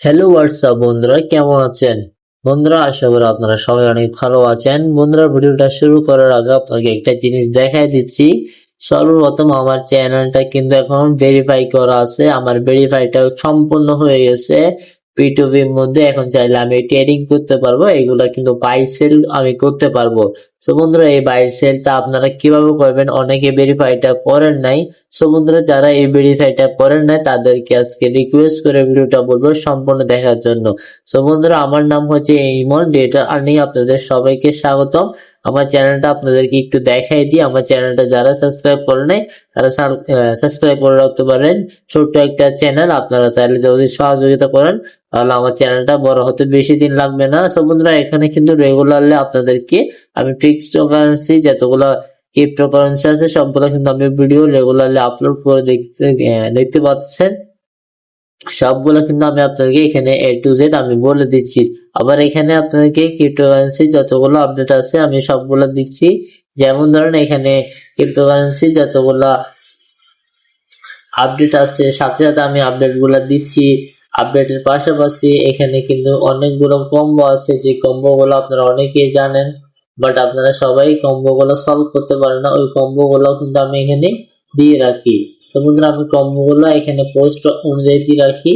Hello WhatsApp বন্ধুরা? কেমন আছেন? বন্ধুরা, আশা করি আপনারা সবাই অনেক ভালো আছেন। বন্ধুরা, ভিডিওটা শুরু করার আগে আপনাকে একটা জিনিস দেখাই দিচ্ছি। সর্বপ্রথম আমার চ্যানেলটা কিন্তু এখন ভেরিফাই করা আছে। আমার ভেরিফাইটা সম্পূর্ণ হয়ে গেছে। পিটুবির মধ্যে এখন চাইলে আমি ট্রেডিং করতে পারব। এগুলা কিন্তু বাই সেল আমি করতে পারব। সো বন্ধুরা, এই বাই সেলটা আপনারা কীভাবে করবেন? অনেকে ভেরিফাইটা করেন নাই। সো বন্ধুরা, যারা এই ভেরিফাইটা করেন নাই, তাদেরকে আজকে রিকোয়েস্ট করে ভিডিওটা বলব সম্পূর্ণ দেখার জন্য। সো বন্ধুরা, আমার নাম হচ্ছে ইমন ডেটা আর্নিং আপনাদের সবাইকে স্বাগতম। আমার চ্যানেলটা আপনাদেরকে একটু দেখাই দিই। আমার চ্যানেলটা যারা সাবস্ক্রাইব করে নাই, তারা সাবস্ক্রাইব করে রাখতে পারেন। ছোট্ট একটা চ্যানেল আপনারা চাইলে যদি সহযোগিতা করেন, তাহলে আমার চ্যানেলটা বড় হতে বেশি দিন লাগবে না। সো বন্ধুরা, এখানে কিন্তু রেগুলারলি আপনাদেরকে আমি ক্রিপ্টোকারেন্সি যতগুলো ক্রিপ্টোকারেন্সি আছে, সবগুলো কিন্তু আমি ভিডিও রেগুলারলি আপলোড করে দেখতে দেখতে পাচ্ছেন। সবগুলো কিন্তু আমি আপনাদেরকে এখানে এ টু জেড আমি বলে দিচ্ছি। আবার এখানে আপনাদেরকে ক্রিপ্টোকারেন্সি যতগুলো আপডেট আছে, আমি সবগুলো দিচ্ছি। যেমন ধরেন এখানে ক্রিপ্টোকারেন্সি যতগুলা আপডেট আছে, সাথে সাথে আমি আপডেটগুলা দিচ্ছি আপডেটের পাশাপাশি এখানে কিন্তু অনেকগুলো কম্বো আছে। যে কম্বো গুলো আপনারা অনেকেই জানেন। বাট আপনারা সবাই কম্বো গুলো সলভ করতে পারেন না, ওই কম্বো গুলো কিন্তু আমি এখানে দিয়ে রাখি। তো বন্ধুরা আমি কম্বো গুলো এখানে পোস্ট অনুযায়ী দিয়ে রাখি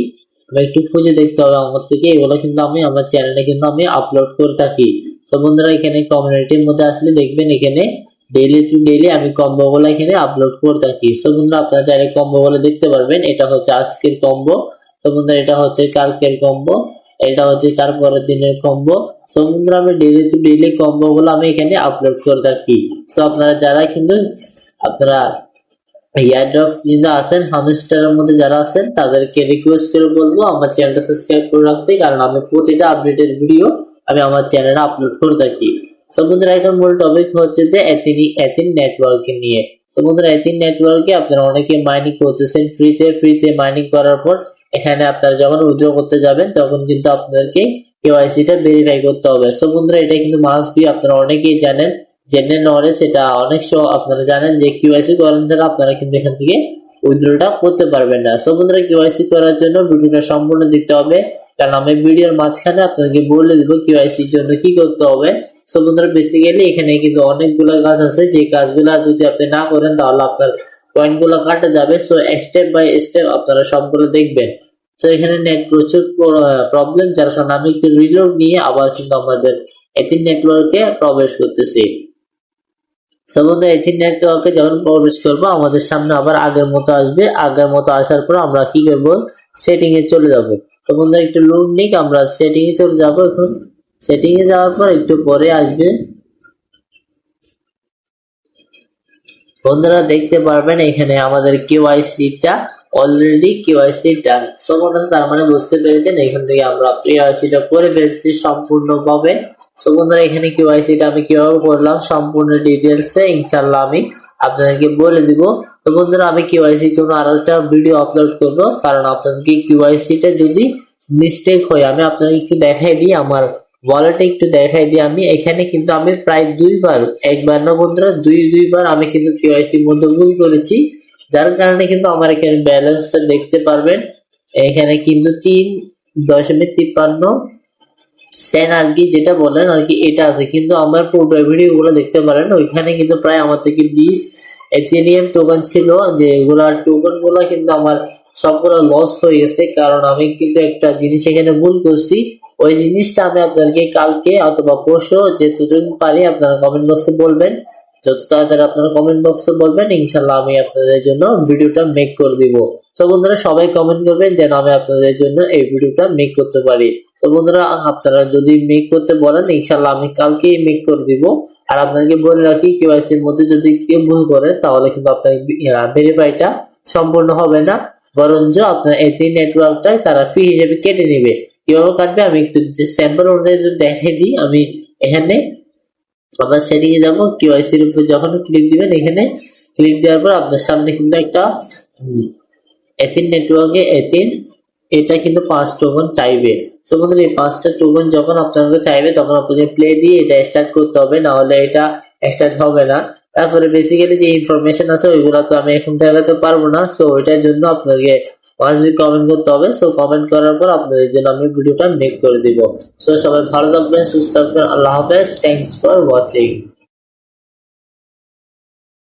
একটু খুঁজে দেখতে হবে আমার থেকে, এগুলো কিন্তু আমি, আমার চ্যানেলে কিন্তু আমি আপলোড করে থাকি। তো বন্ধুরা এখানে কমিউনিটির মধ্যে আসলে দেখবেন এখানে ডেইলি টু ডেইলি আমি কম্বো গুলো এখানে আপলোড করে থাকি। সো বন্ধুরা আপনারা চাইলে দেখতে পারবেন, এটা হচ্ছে আজকের কম্বো। তো বন্ধুরা এটা হচ্ছে কালকের কম্বো। এটা হচ্ছে তারপরের দিনের কম্বো সো আমি ডেইলি টু ডেইলি কম্বো গুলো আমি এখানে আপলোড করে থাকি। সো আপনারা যারা কিন্তু, আপনারা ইয়ারড্রপ কিন্তু মধ্যে যারা আছেন, তাদেরকে রিকোয়েস্ট করে বলব, আমার চ্যানেলটা সাবস্ক্রাইব করে রাখতে, কারণ আমি প্রতিটা আপডেটের ভিডিও আমি আমার চ্যানেলে আপলোড করে থাকি। সো এখন মূল টপিক হচ্ছে যে এথিনি এথিন নেটওয়ার্কে নিয়ে। সো বন্ধুরা নেটওয়ার্কে আপনারা অনেকে মাইনিং করতেছেন ফ্রিতে ফ্রিতে মাইনিং করার পর এখানে আপনারা যখন উইথড্র করতে যাবেন, তখন কিন্তু আপনাদেরকে কেওয়াইসিটা ভেরিফাই করতে হবে। সো বন্ধুরা, এটা কিন্তু মাস্ট বি আপনারা অনেকেই জানেন জেনে নলেজ এটা অনেক সময় আপনারা জানেন যে কিউআইসি করেন ছাড়া আপনারা কিন্তু এখান থেকে উইথড্রটা করতে পারবেন না। সো বন্ধুরা কিউআইসি করার জন্য ভিডিওটা সম্পূর্ণ দেখতে হবে। কারণ আমি ভিডিওর মাঝখানে আপনাদেরকে বলে দিব কিউআইসির জন্য কি করতে হবে। সো বন্ধুরা বেসিক্যালি এখানে কিন্তু অনেকগুলো কাজ আছে। যে কাজগুলো যদি আপনি না করেন, তাহলে আপনার পয়েন্টগুলো কাটা যাবে সো স্টেপ বাই স্টেপ আপনারা সবগুলো দেখবেন। তো এখানে নেট প্রচুর প্রবলেম যার কারণে আমি একটু রিলোড নিয়ে আবার কিন্তু আমাদের এথিন নেটওয়ার্কে প্রবেশ করতেছি। সো বন্ধু এথিন নেটওয়ার্কে যখন প্রবেশ করব, আমাদের সামনে আবার আগের মতো আসবে। আগের মতো আসার পর আমরা কি করব? সেটিং এ চলে যাব। তো একটু লোড নিক, আমরা সেটিং এ চলে যাব এখন। সেটিং এ যাওয়ার পর একটু পরে আসবে। বন্ধুরা দেখতে পারবেন, এখানে আমাদের কেওয়াইসিটা অলরেডি কেওয়াইসি ডান সো বন্ধুরা, তার মানে বুঝতে পেরেছেন, এখান থেকে আমরা কেওয়াইসিটা করে ফেলছি সম্পূর্ণভাবে। সো বন্ধুরা, এখানে কেওয়াইসিটা আমি কীভাবে করলাম, সম্পূর্ণ ডিটেলসে ইনশাল্লাহ আমি আপনাদেরকে বলে দিব। তো, বন্ধুরা, আমি কেওয়াইসির জন্য আরও একটা ভিডিও আপলোড করব, কারণ আপনাদেরকে কেওয়াইসিটা যদি মিস্টেক হয়, আমি আপনাকে একটু দেখাই দিই আমার ওয়ালেটে একটু দেখাই দিই আমি। এখানে কিন্তু আমি প্রায় দুইবার, একবার না বন্ধুরা, দুই, দুইবার আমি কিন্তু কেওয়াইসির মধ্যে ভুল করেছি। যার কারণে কিন্তু আমার এখানে ব্যালেন্সটা দেখতে পারবেন। এখানে কিন্তু তিন দশমিক তিপ্পান্ন সেন আর কি যেটা বলেন আর কি, এটা আছে। কিন্তু আমার পুরো ভিডিও গুলো দেখতে পারেন। ওইখানে কিন্তু প্রায় আমার থেকে বিশ এথেরিয়াম টোকেন ছিল। যে এগুলা টোকেনগুলো কিন্তু আমার সবগুলো লস হয়ে গেছে। কারণ আমি কিন্তু একটা জিনিস এখানে ভুল করছি। ওই জিনিসটা আমি আপনাদেরকে কালকে অথবা পরশু যেতদিন পারি আপনারা কমেন্ট বক্সে বলবেন। যত তাড়াতাড়ি আপনারা কমেন্ট বক্সে বলবেন ইনশাল্লাহ আমি আপনাদের জন্য ভিডিওটা মেক করে দিব। তো বন্ধুরা, সবাই কমেন্ট করবেন যেন আমি আপনাদের জন্য এই ভিডিওটা মেক করতে পারি। তো বন্ধুরা, আপনারা যদি মেক করতে বলেন ইনশাল্লাহ আমি কালকেই মেক করে দিব। আর আপনাকে বলে রাখি কেওয়াইসির মধ্যে যদি কেউ ভুল করে, তাহলে কিন্তু আপনার ভেরিফাইটা সম্পূর্ণ হবে না। বরঞ্চ আপনার এটি নেটওয়ার্কটাই তারা ফি হিসেবে কেটে নেবে। কীভাবে কাটবে? আমি একটু স্যাম্পল অনুযায়ী দেখাই দিই। আমি এখানে আবার সেটিং এ যাব কেওয়াইসির উপর যখন ক্লিক দিবেন, এখানে ক্লিক দেওয়ার পর আপনার সামনে কিন্তু একটা এথিন নেটওয়ার্কে এথিন এটা কিন্তু পাঁচ টোকন চাইবে। সো বন্ধুরা, এই পাঁচটা টোকন যখন আপনাকে চাইবে, তখন আপনাকে প্লে দিয়ে এটা স্টার্ট করতে হবে। না হলে এটা স্টার্ট হবে না। তারপরে বেসিক্যালি যে ইনফরমেশন আছে, ওইগুলো তো আমি এখন দেখাতে পারব না। সো ওইটার জন্য আপনাকে মাস্ট কমেন্ট করতে হবে সো কমেন্ট করার পর আপনাদের জন্য আমি ভিডিওটা মেক করে দিব। সো সবাই ভালো থাকবেন, সুস্থ থাকবেন, আল্লাহ হাফেজ থ্যাংকস ফর ওয়াচিং